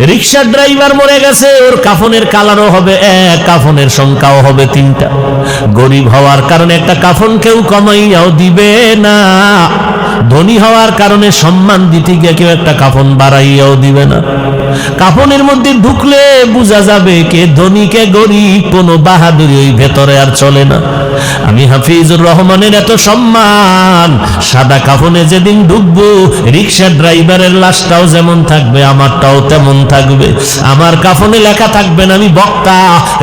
রিক্সা driver মরে গেছে, ওর কাফনের কালারও হবে এক, কাফনের সংখ্যাও হবে তিনটা। গরিব হওয়ার কারণে একটা কাফন কেউ কমাইয়াও দিবে না। ধনী হওয়ার কারণে সম্মান দিতে গিয়ে কেউ একটা কাফন বাড়াইয়াও দিবে না। কাফনের মধ্যে ঢুকলে বোঝা যাবে কে ধনী, কে গরিব, কোনো বাহাদুরি ওই ভেতরে আর চলে না। আমি হাফিজুর রহমানের এত সম্মান, সাদা কাফনে যেদিন ঢুকবো, রিক্সা ড্রাইভারের লাশটাও যেমন থাকবে, আমারটাও তেমন থাকবে। আমার কাফনে লেখা থাকবে না, আমি বক্তা,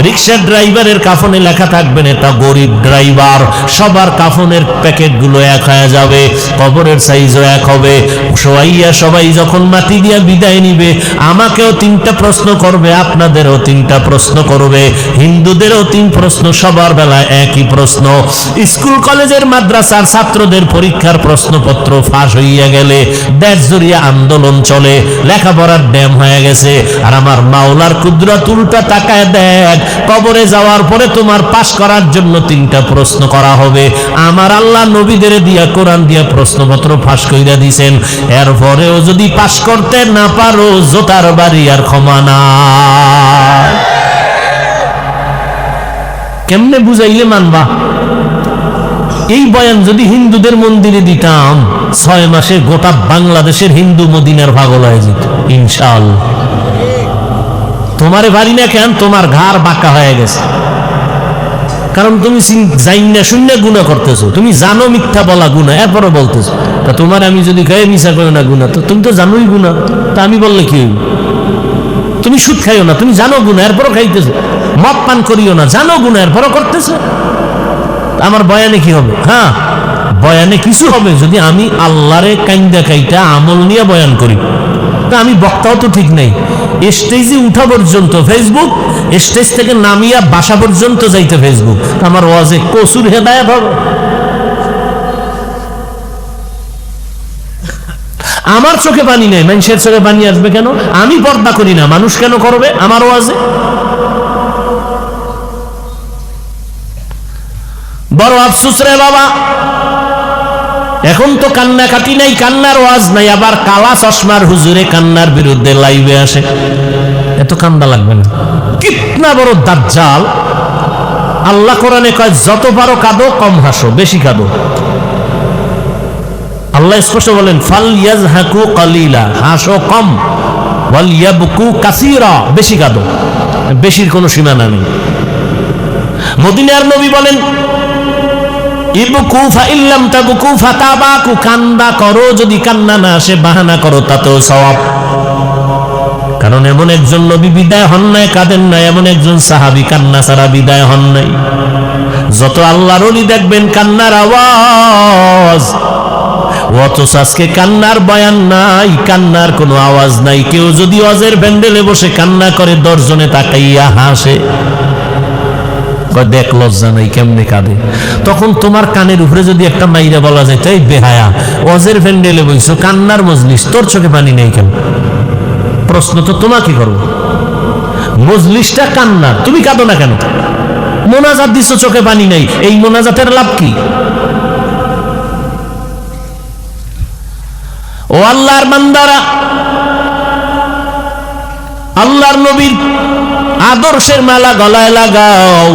রিক্সা ড্রাইভারের কাফনে লেখা থাকবে না, এটা গরিব ড্রাইভার, সবার কাফনের প্যাকেটগুলো এক হয়ে যাবে কবরের সাইজও এক হবে। সবাইয়া সবাই যখন মাটি দিয়া বিদায় নিবে, আমাকেও তিনটা প্রশ্ন করবে, আপনাদেরও তিনটা প্রশ্ন করবে। হিন্দুদেরও তিন প্রশ্ন, সবার বেলায় একই প্রশ্ন। স্কুল, কলেজের মাদ্রাসার ছাত্রদের পরীক্ষার প্রশ্নপত্র ফাঁস হইয়া গেলে দেশ জুড়িয়া আন্দোলন চলে, লেখাপড়ার ড্যাম হয়ে গেছে। আর আমার মাওলার কুদরত উল্টা তাকায় দেখ, কবরে যাওয়ার পরে তোমার পাশ করার জন্য তিনটা প্রশ্ন করা হবে। আমার আল্লাহ নবীদের দিয়া, কোরআন দিয়া প্রশ্নপত্র ফাঁস কইরা দিছেন। এরপরেও যদি পাশ করতে না পারো, জোতার বাড়ি আর ক্ষমা না। কেমনে বুঝাইলে মানবা? এই বয়ান যদি হিন্দুদের মন্দিরে দিতাম, ছয় মাসে গোটা বাংলাদেশের হিন্দু মদিনার ভাগল হয়ে যেত ইনশাল তোমারে বাড়ি না কেন, তোমার ঘর বাঁকা হয়ে গেছে। কারণ তুমি জাইন না শূন্য গুণা করতেছো। তুমি জানো মিথ্যা বলা গুণা এরপরও বলতেছো। তা তোমার আমি যদি খাই মিশা করো না গুণা তো তুমি তো জানোই গুণা তা আমি বললে কি হইব? তুমি সুদ খাইও না, তুমি জানো গুণা এরপরও খাইতেছো। মদ পান করিও না, জানো গুণা এরপরও করতেছো। আমার বয়ানে কি হবে? হ্যাঁ বয়ানে কিছু হবে যদি আমি আল্লাহরে কাইন্দা কাইটা আমল নিয়ে বয়ান করি। তা আমি বক্তাও তো ঠিক নেই। স্টেজে উঠা পর্যন্ত ফেসবুক স্টেজ থেকে নামিয়া বাসা পর্যন্ত যাইতে ফেসবুক আমার ওয়াজে কসুর হেদায়াত হবে। আমার চোখে পানি নেই, মানুষের চোখে পানি আসবে কেন? আমি পর্দা করি না, মানুষ কেন করবে আমার ওয়াজে? বড় আফসুস রে বাবা। এখন তো কান্না কাটি নাই, কান্নার ওয়াজ নাই, আবার কালা চশমার হুজুরে কান্নার বিরুদ্ধে লাইভে আসে। এত কান্দা লাগবে না। কিতনা বড় দাজ্জাল। আল্লাহ কোরআনে কয়, যত পারো কাঁদো, কম হাসো, বেশি কাঁদো। আল্লাহ স্পষ্ট বলেন, ফাল ইয়াজহাকু কালিলা, হাসো কম, ওয়াল ইয়াবকু কাসীরা, বেশি কাঁদো। বেশির কোনো সীমানা নেই। মদিনার নবী বলেন ইবকু ফাইল্লাম তাবকু ফাতাবাকু কান্দা করো, যদি কান্না না আসে, বাহানা করো, তাতেও সওয়াব। কারণ এমন একজন নবী বিদায় হন নাই, কাঁদেন নাই, এমন একজন সাহাবি কান্না ছাড়া বিদায় হন নাই। যত আল্লাহর অলি দেখবেন কান্নার আওয়াজ, অথচ আজকে কান্নার বয়ান নাই, কান্নার কোনো আওয়াজ নাই। কেউ যদি অজের ব্যান্ডেলে বসে কান্না করে দর্জনে তাকাইয়া হাসে। কয় দেখ লজ্জা নাই, কেমনে কাঁদে? তখন তোমার কানের উপরে যদি একটা মাইরা বলা যায় তাই বেহায়া, অজের ভ্যান্ডেলে বইছো, কান্নার মজলিস, তোর চোখে পানি নেই কেন? প্রশ্ন তো তোমাকে করব। মজলিসটা কান্নার, তুমি কাঁদো না কেন? মোনাজাত দিচ্ছ চোখে পানি নাই, এই মোনাজাতের লাভ কি? ও আল্লাহর বান্দারা আল্লাহর নবীর আদর্শের মালা গলায় লাগাও।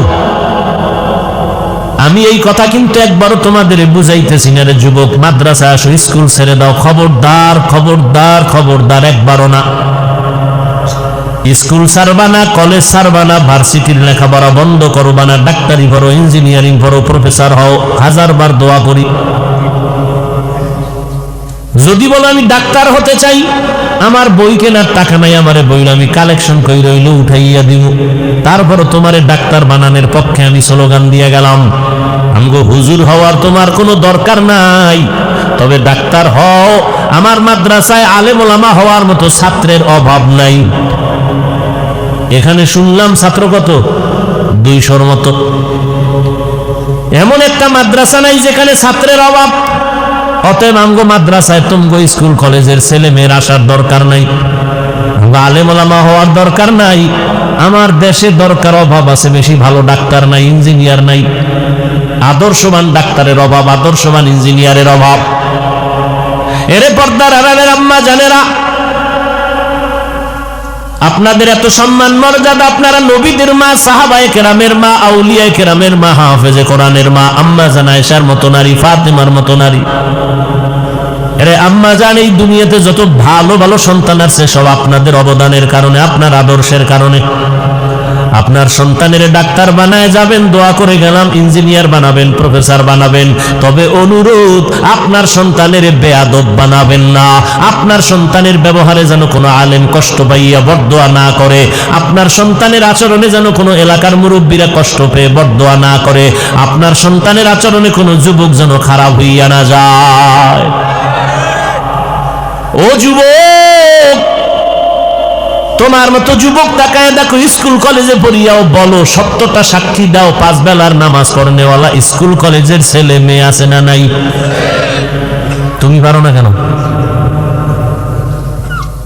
আমি এই কথা কিন্তু একবারও তোমাদের বুঝাইতেছি না রে যুবক। মাদ্রাসা আসো, স্কুল ছেড়ে দাও, খবরদার খবরদার খবরদার, একবারও না। স্কুল সারবা না, কলেজ সারবা না, ভার্সিটির লেখাপড়া বন্ধ করবা না, ডাক্তারি ভরো, ইঞ্জিনিয়ারিং পড়ো প্রফেসর হও হাজার বার দোয়া করি। যদি বলো আমি ডাক্তার হতে চাই, আমার বই কেনার টাকা নাই, আমার বই আমি কালেকশন কই রইল উঠাইয়া দিব তারপর তোমারে ডাক্তার বানানোর পক্ষে আমি স্লোগান দিয়ে গেলাম। আমগো হুজুর হওয়ার তোমার কোনো দরকার নাই। তবে ডাক্তার হও, আমার মাদ্রাসায় আলেম ওলামা হওয়ার মতো ছাত্রের অভাব নাই। এখানে শুনলাম ছাত্র কত? দুইশোর মতো। এমন একটা মাদ্রাসা নাই যেখানে ছাত্রের অভাব অতএব আমগো মাদ্রাসায় তুমগো স্কুল, কলেজের ছেলে মেয়ের আসার দরকার নাই। আলেমলামা হওয়ার দরকার নাই। আমার দেশে দরকার অভাব আছে, বেশি ভালো ডাক্তার নাই, ইঞ্জিনিয়ার নাই। আদর্শবান ডাক্তারের অভাব, আদর্শবান ইঞ্জিনিয়ারের অভাব। এরে পর্দার আমাদের আম্মা জানেরা আপনাদের এত সম্মান, মর্যাদা আপনারা নবীদের মা, সাহাবায় কেরামের মা, আউলিয়ায়ে কেরামের মা, হাফেজে কোরআনের মা, আম্মা জানায়সার মতো নারী, ফাতেমার মতো নারী। আরে আম্মা জান, এই দুনিয়াতে যত ভালো ভালো সন্তান আছে, সব আপনাদের অবদানের কারণে, আপনার আদর্শের কারণে। আপনার সন্তানের ডাক্তার বানায় যাবেন, দোয়া করে গেলাম, ইঞ্জিনিয়ার বানাবেন, প্রফেসর বানাবেন। তবে অনুরোধ, আপনার সন্তানের বেয়াদব বানাবেন না। আপনার সন্তানের ব্যবহারে যেন কোনো আলেম কষ্ট পাইয়া বরদোয়া না করে। আপনার সন্তানের আচরণে যেন কোনো এলাকার মুরব্বীরা কষ্ট পেয়ে বরদোয়া না করে। আপনার সন্তানের আচরণে কোনো যুবক যেন খারাপ হইয়া না যায়। ও যুবক! তোমার মতো যুবক তাকায় দেখো, স্কুল, কলেজে পড়িয়াও বলো, সত্যটা সাক্ষী দাও, পাঁচ বেলার নামাজ পড়নেওয়ালা স্কুল, কলেজের ছেলে মেয়ে আছে না নাই? তুমি পারো না কেন?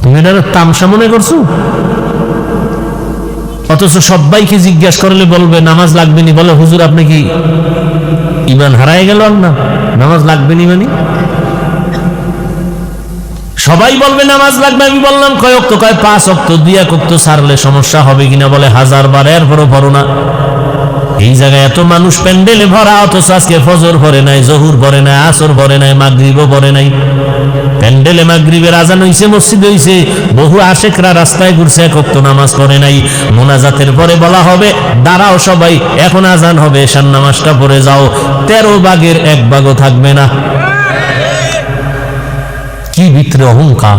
তুমি এটা তামসা মনে করছ? অথচ সবাইকে জিজ্ঞাসা করলে বলবে, নামাজ লাগবে নি? বলে, হুজুর, আপনি কি ইমান হারায় গেল না? নামাজ লাগবে নি মানে? সবাই বলবে নামাজ লাগবে, আমি বললাম, কয় অক্ত, কয় পাঁচ অক্ত, দুই এক অক্ত সারলে সমস্যা হবে কিনা বলে হাজার বার এরপরও পড়ো না। এই জায়গায় এত মানুষ প্যান্ডেলে ভরা, অথচ আজকে ফজর ভরে নাই, জহুর ভরে নাই, আসর ভরে নাই, মাগরিবও ভরে নাই। প্যান্ডেলে মাগরিবের আজান হইছে, মসজিদ হইছে, বহু আশেকরা রাস্তায় ঘুরছে, এক অক্ত নামাজ পড়ে নাই। মোনাজাতের পরে বলা হবে, দাঁড়াও সবাই, এখন আজান হবে, এশার নামাজটা পড়ে যাও, তেরো বাগের এক বাগও থাকবে না। ভিতরে অহংকার,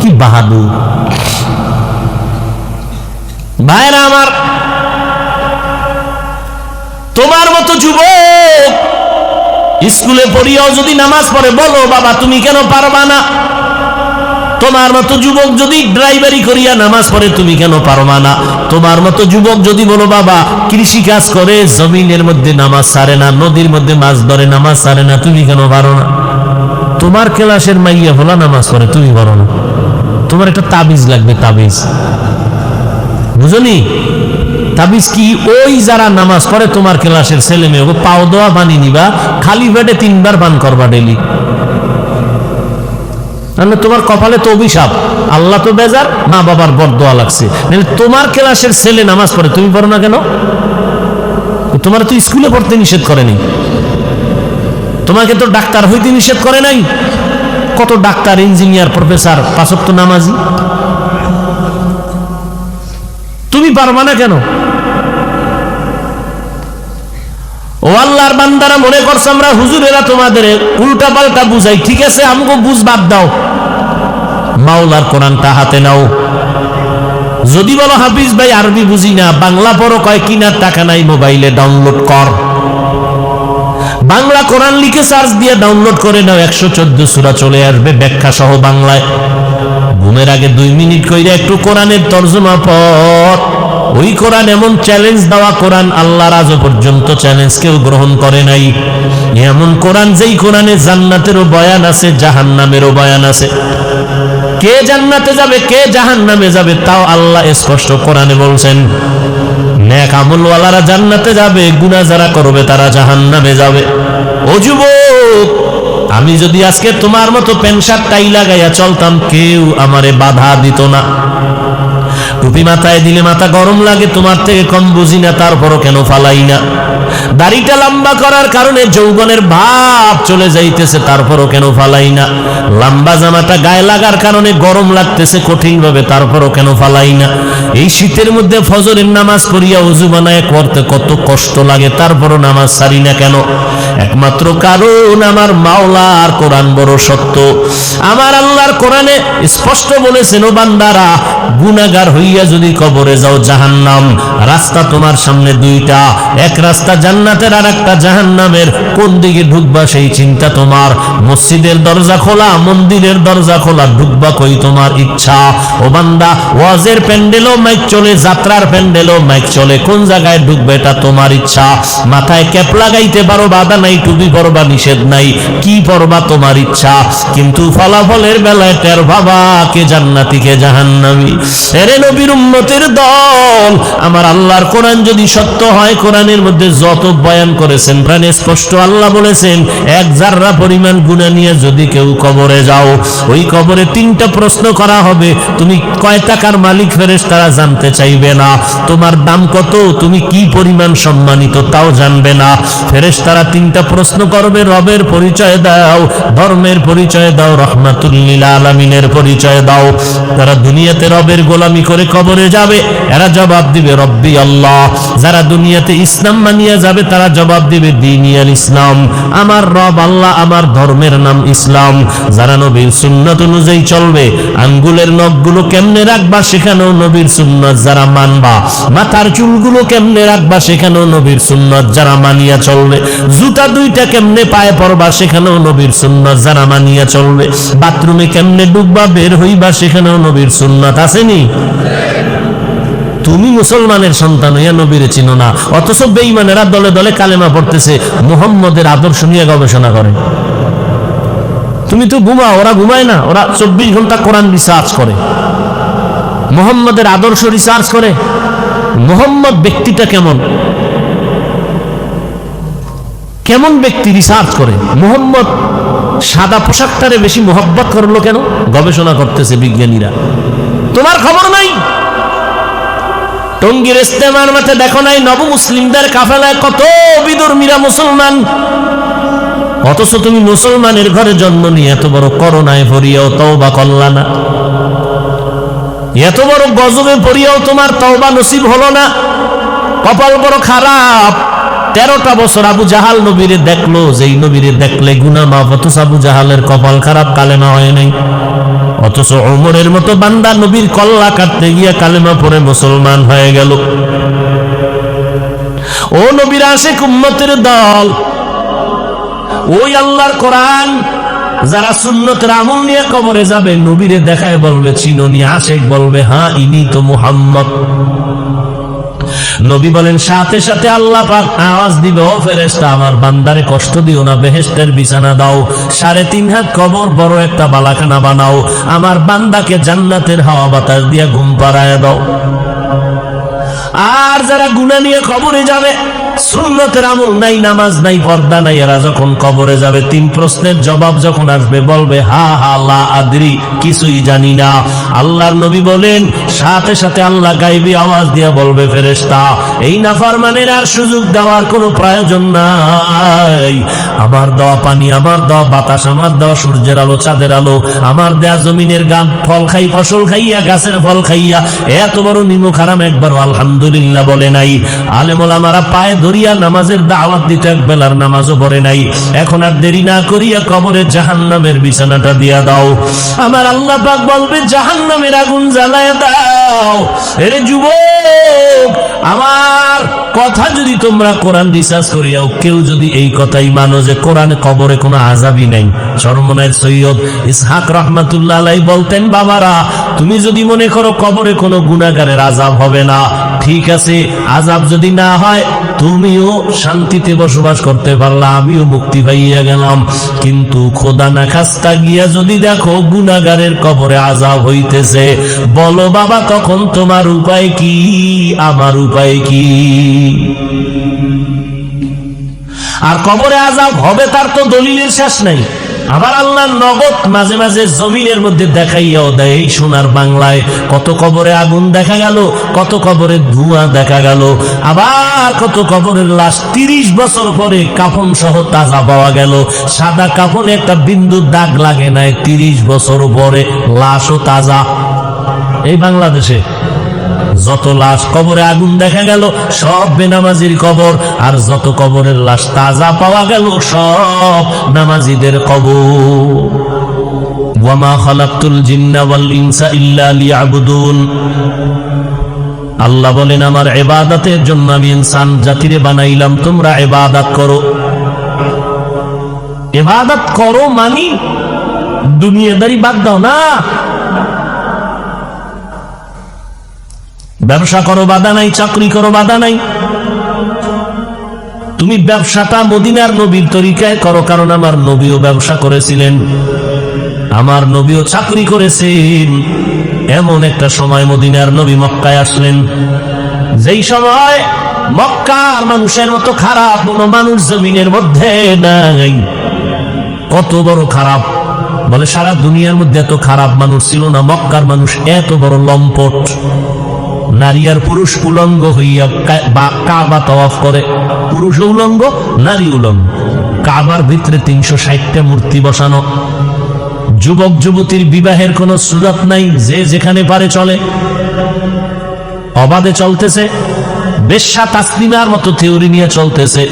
কি বাহাদুর। ভাইরা আমার, তোমার মতো যুবক স্কুলে পড়িয়াও যদি নামাজ পড়ে, বলো, বাবা, তুমি কেন পারবা না? তোমার মতো যুবক যদি ড্রাইভারি করিয়া নামাজ পড়ে, তুমি কেন পারবা না? তোমার মতো যুবক যদি বলো, বাবা, কৃষি কাজ করে, জমিনের মধ্যে নামাজ সারে না, নদীর মধ্যে মাছ ধরে, নামাজ সারে না, তুমি কেন পারো না? তোমার ক্লাসের মাইয়া ভোলা নামাজ পড়ে, তুমি পারো না। তোমার একটা তাবিজ লাগবে, তাবিজ। বুঝলি? তাবিজ কি? ওই যারা নামাজ পড়ে, তোমার ক্লাসের ছেলে মেয়ে পাও দেওয়া বানিয়ে নিবা, খালি পেটে তিনবার পান করবা ডেলি তাহলে তোমার কপালে তো অভিশাপ। আল্লাহ তো বেজার, মা বাবার বর দোয়া লাগছে। নাহলে তোমার ক্লাসের ছেলে নামাজ পড়ে, তুমি পড়ো না কেন? তোমার তো স্কুলে পড়তে নিষেধ করেনি। তোমাকে তো ডাক্তার হইতে নিষেধ করে নাই। কত ডাক্তার, ইঞ্জিনিয়ার, প্রফেসর পাশক তো নামাজি? তুমি পারবা না কেন? ও আল্লাহর বান্দারা মনে করছে আমরা হুজুরেরা তোমাদের উল্টা পাল্টা বুঝাই। ঠিক আছে আমাকে বুঝ বাদ দাও। মাওলার কোরআনটা হাতে নাও। যদি বলো, হাফিজ ভাই, আরবি বুঝি না, বাংলা পড়ো, কয় কিনার টাকা নাই, মোবাইলে ডাউনলোড কর। বাংলা কোরআন লিখে সার্চ দিয়ে ডাউনলোড করে নাও, একশো চোদ্দ সুরা চলে আসবে, ব্যাখ্যা সহ বাংলায়। ঘুমের আগে দুই মিনিট কইরা একটু কোরআনের তর্জমা পর ওই কোরআন এমন চ্যালেঞ্জ দেওয়া কোরআন আল্লাহর আজ পর্যন্ত চ্যালেঞ্জ কেউ গ্রহণ করে নাই। এমন কোরআন যেই কোরআনে জান্নাতেরও বয়ান আছে, জাহান্নামেরও বয়ান আছে। কে জান্নাতে যাবে, কে জাহান্নামে যাবে, তাও আল্লাহ স্পষ্ট কোরআনে বলছেন। নেক আমলওয়ালারা জান্নাতে যাবে গুণা যারা করবে তারা জাহান্নামে যাবে। ও যুবক, আমি যদি আজকে তোমার মতো প্যান্ট শার্ট টাই লাগাইয়া চলতাম, কেউ আমারে বাধা দিত না। টুপি মাথায় দিলে মাথা গরম লাগে, তোমার থেকে কম বুঝি না, তারপরও কেন ফালাই না? দাড়িটা লম্বা করার কারণে যৌবনের ভাব চলে যাইতেছে, তারপরও কেন ফালাই না? লম্বা জামাটা গায়ে লাগার কারণে গরম লাগতেছে কঠিন ভাবে তারপরও কেন ফালাই না? এই শীতের মধ্যে ফজরের নামাজ পড়িয়া উজু বানায় করতে কত কষ্ট লাগে, তারপরও নামাজ সারি না কেন? একমাত্র কারণ আমার মাওলার কোরআন বড় সত্য। আমার আল্লাহর কোরআনে স্পষ্ট বলেছেন, ও বান্দারা গুনাগার হইয়া যদি কবরে যাও, জাহান্নাম রাস্তা তোমার সামনে দুইটা। এক রাস্তা জান্নাতের আর একটা জাহান্নামের। কোন দিকে ঢুকবা সেই চিন্তা তোমার। মসজিদের দরজা খোলা, মন্দিরের দরজা খোলা, ঢুকবা কই তোমার ইচ্ছা? ও বান্দা, ওয়াজের প্যান্ডেলও মাইক চলে, যাত্রার প্যান্ডেলও মাইক চলে। কোন জায়গায় ঢুকবে এটা তোমার ইচ্ছা? মাথায় ক্যাপ লাগাইতে পারো, বাধা নাই টুপি পরবা নিষেধ নাই। কি পরবা তোমার ইচ্ছা? কিন্তু ফলাফলের বেলায় টের বাবা কে জান্নাতি, কে জাহান্নামী। এরে নবীর উম্মতের দল। আমার আল্লাহর কোরআন যদি সত্য হয়, কোরআনের মধ্যে যত বয়ান করেছেন, প্রাণে স্পষ্ট আল্লাহ বলেছেন, এক জাররা পরিমাণ গুণা নিয়ে যদি কেউ কবরে যাও, ওই কবরে তিনটা প্রশ্ন করা হবে। তুমি কয় টাকার মালিক ফেরেস তারা জানতে চাইবে না। তোমার দাম কত? তুমি কি পরিমাণ সম্মানিত? তাও জানবে না। ফেরেস তারা তিনটা প্রশ্ন করবে রবের পরিচয় দাও, ধর্মের পরিচয় দাও রহমাতুল্লিল আলমিনের পরিচয় দাও। তারা দুনিয়াতে রবের গোলামি করে কবরে যাবে, এরা জবাব দিবে, রব্বি আল্লাহ। যারা দুনিয়াতে ইসলাম মানিয়ে যাবে, তারা জবাব দিবে দিনিয়াল ইসলাম। আমার রব আল্লাহ, আমার ধর্মের নাম ইসলাম। যারা নবীর সুন্নত অনুযায়ী চলবে, আঙ্গুলের নখগুলো কেমনে রাখবা সেখানেও নবীর সুন্নত যারা মানবা। মাথার চুলগুলো কেমনে রাখবা সেখানেও নবীর সুন্নত যারা মানিয়া চলবে। জুতা দুইটা কেমনে পায়ে পড়বা সেখানেও নবীর সুন্নত যারা মানিয়া চলবে। বাথরুমে কেমনে ডুববা বের হইবা সেখানেও নবীর সুন্নত আসেনি? তুমি মুসলমানের সন্তান হইয়া নবীরে চিনো না। অথচ বেঈমানেরা দলে দলে কালেমা পড়তেছে, মুহাম্মদের আদর্শ নিয়ে গবেষণা করে। তুমি তো ঘুমাও, ওরা ঘুমায় না, ওরা চব্বিশ ঘণ্টা কোরআন রিসার্চ করে। মোহাম্মদের আদর্শ রিসার্চ করে। মোহাম্মদ ব্যক্তিটা কেমন? কেমন ব্যক্তি রিসার্চ করে? মোহাম্মদ সাদা পোশাকটারে বেশি মোহব্বত করল কেন? গবেষণা করতেছে বিজ্ঞানীরা। তোমার খবর নাই? টঙ্গির ইস্তেমার মাঠে দেখো নাই, নব মুসলিমদের কাফেলায় কত বিদর্মীরা মুসলমান? অথচ তুমি মুসলমানের ঘরে জন্ম নিয়ে এত বড় করোনায় ভরিয়াও তওবা করলা না। এত বড় গজবে পড়িয়াও তোমার তওবা নসিব হলো না। কপাল বড় খারাপ। তেরোটা বছর আবু জাহাল নবীরে দেখল, যেই নবীরে দেখলে গুনা মাফ, অথচ আবু জাহালের কপাল খারাপ, কালেমা হয় নাই। অথচ ওমরের মতো বান্দা নবীর কল্লা কাটতে গিয়া কালেমা পরে মুসলমান হয়ে গেল। ও নবীর আসে কুম্মতের দল, ওই আল্লাহর কোরআন, যারা সুন্নতের আমল নিয়ে কবরে যাবে, নবীরে দেখায় বলবে, চিননি আশেক বলবে হ্যাঁ ইনি তো মুহাম্মদ। নবী বলেন, সাথে সাথে আল্লাহ পাক আওয়াজ দিবে, ও ফেরেশতা, আমার বান্দারে কষ্ট দিও না বেহেস্তের বিছানা দাও, সাড়ে তিন হাত কবর, বড় একটা বালাখানা বানাও, আমার বান্দাকে জান্নাতের হাওয়া বাতাস দিয়া ঘুম পাড়ায় দাও। আর যারা গুণা নিয়ে খবরে যাবে সুন্নতের আমল নাই, নামাজ নাই, পর্দা নাই, এরা যখন কবরে যাবে, তিন প্রশ্নের জবাব যখন আসবে, বলবে, হা হা কিছুই জানি না। আল্লাহর নবী বলেন, সাথে সাথে আল্লাহ গাইবি আওয়াজ দিয়ে বলবে, ফেরেশতা, এই নাফরমানের আর সুযোগ দেওয়ার কোনো প্রয়োজন নাই। আমার দেওয়া পানি, আমার দেওয়া বাতাস, আমার দেওয়া সূর্যের আলো, চাঁদের আলো, আমার দেয়া জমিনের গান, ফল খাই, ফসল খাইয়া, গাছের ফল খাইয়া, এত বড় নিমু খারাম একবারও আলহামদুলিল্লাহ বলে নাই। আলেমল পায়ে ধরিয়া নামাজের দাওয়াত দিতে এক বেলার নামাজও পড়ে নাই। এখন আর দেরি না করিয়া কবরে জাহান নামের বিছানাটা দিয়া দাও। আমার আল্লাহ পাক বলবে জাহান নামের আগুন জ্বালায় দাও। এরে যুবক, আমার কথা যদি তোমরা কোরআন রিসার্চ করিয়াও, কেউ যদি এই কথাই মানো যে কোরআনে কবরে কোনো আজাবই নাই। চরমনায় সৈয়দ ইসহাক রহমাতুল্লাহ আলাই বলতেন, বাবারা, তুমি যদি মনে করো কবরে কোনো গুণাগারের আজাব হবে না, ঠিক আছে আজাব যদি না হয়, তুমিও শান্তিতে বসবাস করতে পারলা, আমিও মুক্তি পাইয়া গেলাম। কিন্তু খোদা না খাস্তা গিয়া যদি দেখো গুণাগারের কবরে আজাব হইতেছে, বলো বাবা, তখন তোমার উপায় কি? আমার উপায় কি? আর কবরে আজাব হবে তার তো দলিলের শেষ নাই। আবার আল্লাহ নগদ মাঝে মাঝে জমিনের মধ্যে দেখাইয়াও দেয়, এই সোনার বাংলায় কত কবরে আগুন দেখা গেল, কত কবরে ধোঁয়া দেখা গেল, আবার কত কবরের লাশ তিরিশ বছর পরে কাফন সহ তাজা পাওয়া গেল। সাদা কাফনে একটা বিন্দু দাগ লাগে নাই, তিরিশ বছর পরে লাশও তাজা। এই বাংলাদেশে যত লাশ কবরে আগুন দেখা গেল, সব বেনামাজির কবর, আর যত কবরের লাশ তাজা পাওয়া গেল, সব নামাজিদের কবর। ওয়ামা খালাকতুল জিন্না ওয়াল ইনসা ইল্লা লিয়াবুদুন। আল্লাহ বলেন, আমার ইবাদতের জন্য আমি ইনসান জাতিরে বানাইলাম, তোমরা ইবাদত করো। ইবাদত করো মানি, দুনিয়াদারি বাদ দাও না। ব্যবসা করো, বাধা নাই, চাকরি করো, বাধা নাই। তুমি ব্যবসাটা মদিনার নবীর তরিকায় করো, কারণ আমার নবীও ব্যবসা করেছিলেন। আমার নবীও চাকরি করেছেন। এমন একটা সময় মদিনার নবী মক্কায় আসলেন। যেই সময় মক্কার মানুষের মতো খারাপ কোন মানুষ জমিনের মধ্যে নাই। কত বড় খারাপ। বলে সারা দুনিয়ার মধ্যে এত খারাপ মানুষ ছিল না, মক্কার মানুষ এত বড় লম্পট। নারী আর পুরুষ উলঙ্গ হইয়া কাবা তওয়াফ করে। পুরুষ উলঙ্গ, নারী উলঙ্গ। কাবার ভিতরে তিনশো ষাটটা মূর্তি বসানো। যুবক, যুবতীর বিবাহের কোন সুযোগ নাই, যে যেখানে পারে চলে। অবাধে চলতেছে। বেশ্যা তাসলিমার মতো থিওরি নিয়ে চলতেছে।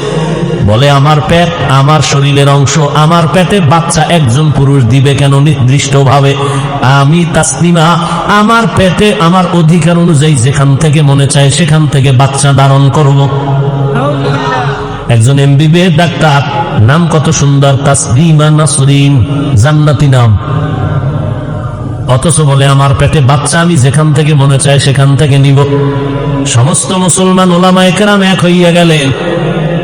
বলে, আমার পেট, আমার শরীরের অংশ, আমার পেটে বাচ্চা একজন পুরুষ দিবে কেন নির্দিষ্ট ভাবে আমি তাসলিমা, আমার পেটে আমার অধিকার অনুযায়ী যেখান থেকে মনে চায় সেখান থেকে বাচ্চা ধারণ করব। একজন এমবিবিএস ডাক্তার, নাম কত সুন্দর, তাসলিমা নাসরিন, জান্নাতি নাম। অথচ বলে, আমার পেটে বাচ্চা আমি যেখান থেকে মনে চায় সেখান থেকে নিব। সমস্ত মুসলমান ওলামা একরাম এক হইয়া গেলেন।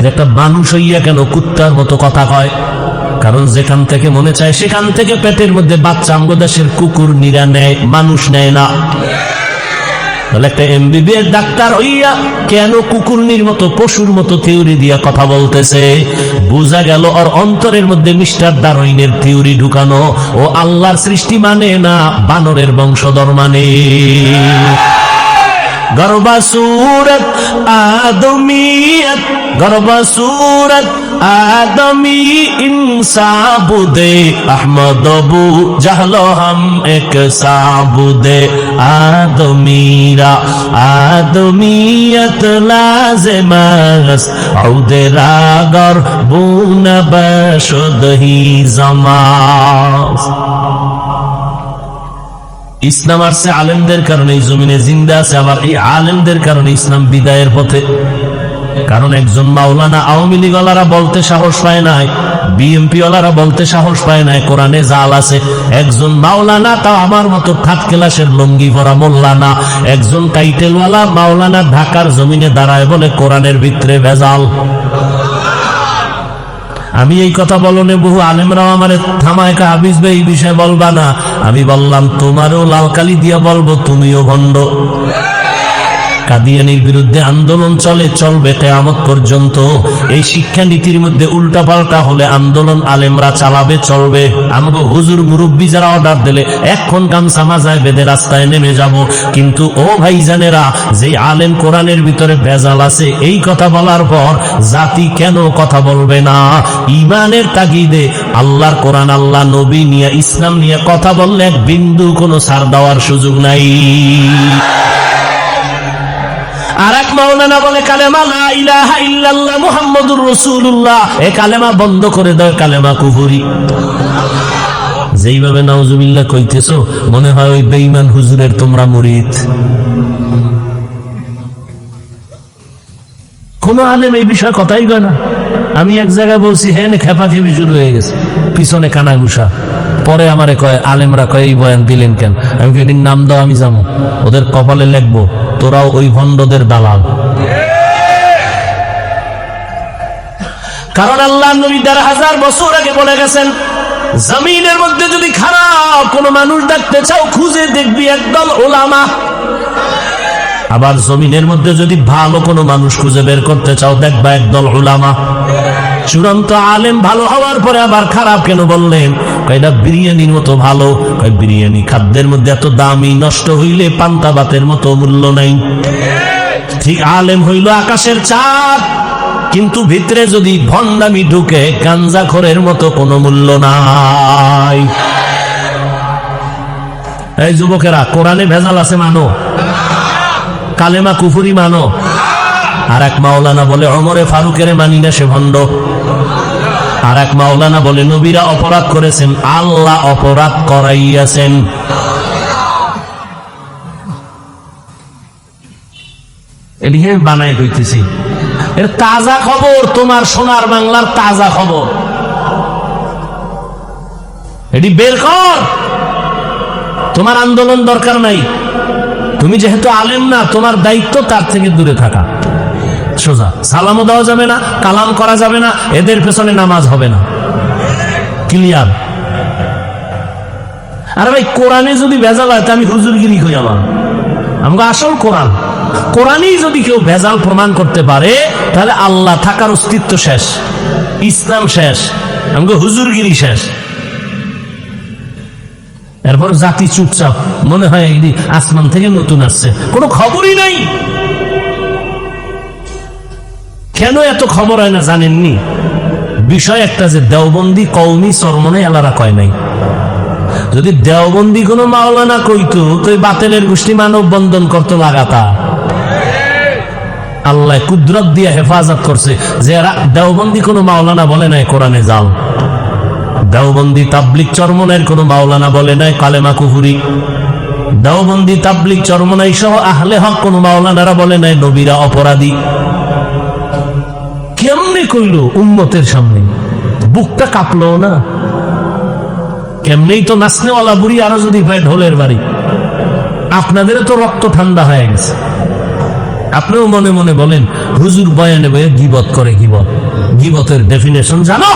একটা মানুষ হইয়া কেন কুত্তার মতো কথা কয়? কারণ যেখান থেকে মনে চায় সেখান থেকে পেটের মধ্যে বাচ্চা আমগোদাসের কুকুর, নিরা নেয়, মানুষ নেয় না। তাহলে একটা এমবিবিএস ডাক্তার হইয়া কেন কুকুরনির মতো, পশুর মতো থিওরি দিয়া কথা বলতেছে? বোঝা গেল ওর অন্তরের মধ্যে মিস্টার দারইনের থিওরি ঢুকানো। ও আল্লাহর সৃষ্টি মানে না, বানরের বংশধর মানে। গর্বা সুরত আদমিয়ত গর্বা সুরত আদমি ইনসাবুদে, আহমদ বু জাহলো হাম এক সাবুদে, আদমিরা আদমিয়ত লাজমাস আউদে রাগর বুনা বশদহি জমাস ইসলাম আসছে আলেমদের কারণে, এই জমিনে জিন্দা আছে, আবার এই আলেমদের কারণে ইসলাম বিদায়ের পথে। কারণ একজন মাওলানা আওয়ামী লীগ ওয়ালারা বলতে সাহস পায় নাই বিএমপি ওয়ালারা বলতে সাহস পায় নাই, কোরআনে জাল আছে। একজন মাওলানা তাও আমার মতো থার্ড ক্লাসের লঙ্গি ভরা মোল্লানা, একজন টাইটেলওয়ালা মাওলানা ঢাকার জমিনে দাঁড়ায় বলে কোরআনের ভিতরে ভেজাল। আমি এই কথা বলনে বহু আলেমরাও আমার থামায় হাফিজ এই বিষয়ে বলবা না। আমি বললাম, তোমারও লালকালি দিয়া বলব, তুমিও ভণ্ড। কাদিয়ানির বিরুদ্ধে আন্দোলন চলে, চলবে কেয়ামত পর্যন্ত। এই শিক্ষা নীতির মধ্যে উল্টা পাল্টা হলে আন্দোলন আলেমরা চালাবে, চলবে। আমাকে হুজুর, মুরব্বী যারা অর্ডার দিলে এখন গামছা মাজায় বেঁধে রাস্তায় নেমে যাব। কিন্তু ও ভাইজানেরা যে আলেম কোরআনের ভিতরে ভেজাল আছে, এই কথা বলার পর জাতি কেন কথা বলবে না? ইমানের তাগিদে আল্লাহর কোরআন, আল্লাহ নবী নিয়ে, ইসলাম নিয়ে কথা বললে এক বিন্দু কোনো সার দেওয়ার সুযোগ নাই। মাওলানা বলে কালেমা, লা ইলাহা ইল্লাল্লাহ মুহাম্মাদুর রাসূলুল্লাহ। এ কালেমা বন্ধ করে দাও, কালেমা কুফরি যেইভাবে নাউজুবিল্লাহ কইতেছো, মনে হয় ওই বেঈমান হুজুরের তোমরা মুরিদ। কোন আলেম এই বিষয়ে কথাই কয় না। আমি এক জায়গায় বলছি হ্যাঁ খেপা খেপি শুরু হয়ে গেছে। পিছনে কানা ঘুষা পরে আমারে কয়, আলেমরা কয়, এই বয়ান দিলেন কেন? আমি এটির নাম দাও, আমি যাব। ওদের কপালে লিখব, তোরাও ওই ভণ্ডদের দালাল। কারণ আল্লাহ নবী দেড় হাজার বছর আগে বলে গেছেন, জমিনের মধ্যে যদি খারাপ কোন মানুষ ডাকতে চাও, খুঁজে দেখবি একদল ওলামা। আবার জমিনের মধ্যে যদি ভালো কোনো মানুষ খুঁজে বের করতে চাও, দেখবা একদল ওলামা। চূড়ান্ত আলেম ভালো হওয়ার পরে আবার খারাপ কেন বললেন? কয়টা বিরিয়ানির মতো ভালো। কয়, বিরিয়ানি খাদ্যের মধ্যে এত দামি, নষ্ট হইলে পান্তা ভাতের মতো মূল্য নাই। ঠিক, আলেম হইল আকাশের চাঁদ, কিন্তু ভিতরে যদি ভণ্ডামি ঢুকে, গাঞ্জা খোরের মতো কোনো মূল্য নাই। এই যুবকেরা, কোরআনে ভেজাল আছে মানো? কালেমা কুফুরি মানো? আর এক মাওলানা বলে, অমরে ফারুকের মানি না সে ভণ্ড। আর এক মাওলানা বলে, নবীরা অপরাধ করেছেন, আল্লাহ অপরাধ করাইয়াছেন। তোমার আন্দোলন দরকার নাই। তুমি যেহেতু আলেম না, তোমার দায়িত্ব তার থেকে দূরে থাকা। সোজা। সালামও দেওয়া যাবে না, কালাম করা যাবে না, এদের পেছনে নামাজ হবে না। ক্লিয়ার আরে ভাই, কোরআনে যদি ভেজাল হয়, তা আমি হুজুরগিরি হই আমার? আমাকে আসল কোরআন। কোরআনেই যদি কেউ ভেজাল প্রমাণ করতে পারে, তাহলে আল্লাহ থাকার অস্তিত্ব শেষ, ইসলাম শেষ, আমাকে হুজুরগিরি শেষ। এরপর জাতি চুপচাপ, মনে হয় আসমান থেকে নতুন আসছে। কোনো খবরই নাই। কেন এত খবর হয় না জানেননি? বিষয় একটা যে দেওবন্দি কৌমি চরমনে এলারা কয় নাই। যদি দেওবন্দি কোনো মাওলানা কইতো, তো বাতেলের গোষ্ঠী মানব বন্ধন করতো লাগাতা আল্লাহ কুদরত দিয়ে হেফাজত করছে যে দেওবন্দি কোনো মাওলানা বলে নাই কোরআনে যাও দেওবন্দি তাবলিক চরমনের কোনো মাওলানা বলে নাই কালেমা কুহুরি। দেওবন্দি তাবলিক চরমনাই সহ আহলে হক কোনো মাওলানারা বলে নাই নবীরা অপরাধী। কেমনে কইল উম্মতের সামনে? বুকটা কাঁপলো না? কেমনেই তো নাচনেওয়ালা বুড়ি আরও যদি পায় ঢোলের বাড়ি। আপনাদের তো রক্ত ঠান্ডা হয়ে গেছে। আপনিও মনে মনে বলেন, হুজুর বয়ানে বয়ে গিবত করে গিবত। গিবতের ডেফিনেশন জানো?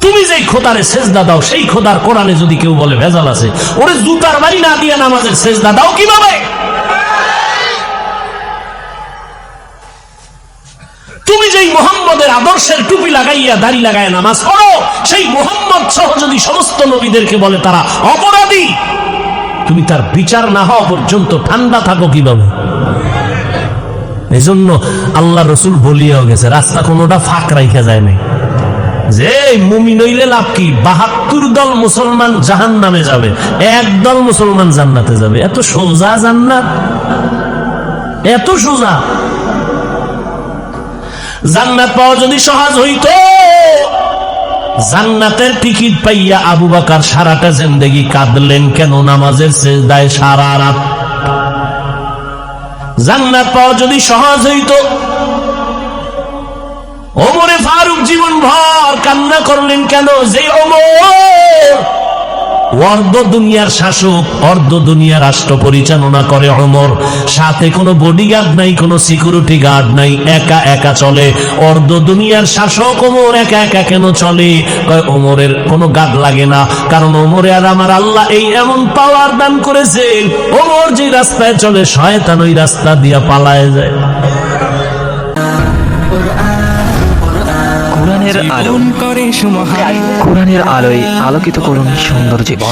তুমি যেই খোদারে সেজদা দাও, সেই খোদার কোরআনে যদি কেউ বলে ভেজাল আছে, ওরে জুতার বাড়ি না দিয়ে নামাজের সেজদা দাও কীভাবে? তুমি যেই মোহাম্মদের আদর্শের টুপি লাগাইয়া দাড়ি লাগাইয়া নামাজ পড়ো, সেই মোহাম্মদ সহ যদি সমস্ত নবীদেরকে বলে তারা অপরাধী, তুমি তার বিচার না হওয়া পর্যন্ত ঠান্ডা থাকো কীভাবে? এই জন্য আল্লাহ রসুল বলিয়াও গেছে, রাস্তা কোনোটা ফাঁক রাইখা যায় নাই। যে মুমিন হইলে লাভ কি? বাহাত্তর দল মুসলমান জাহান নামে যাবে, এক দল মুসলমান জান্নাতে যাবে। এত সোজা জান্নাত? এত সোজা? জান্নাত পাওয়া যদি সহজ হইতো, জান্নাতের টিকিট পাইয়া আবু বাকার সারাটা জিন্দেগি কাঁদলেন কেন? নামাজের সেজদায় সারা রাত। জান্নাত পাওয়া যদি সহজ হইতো, ওমরে ফারুক জীবন ভর কান্না করলেন কেন? যে ওমর অর্ধ দুনিয়ার শাসক, অর্ধ দুনিয়া রাষ্ট্র পরিচালনা করে অমর। সাথে কোনো বডিগার্ড নাই, কোনো সিকিউরিটি গার্ড নাই, একা একা চলে। অর্ধ দুনিয়ার শাসক ওমর একা একা কেন চলে? ওমরের কোনো গাদ লাগে না, কারণ ওমরে আর আমার আল্লাহ এই এমন পাওয়ার দান করেছে ওমর যে রাস্তায় চলে, শয়তান ওই রাস্তা দিয়া পালায় যায়। কোরআনের আলো করে কোরআনের আলোয় আলোকিত করুন সুন্দর জীবন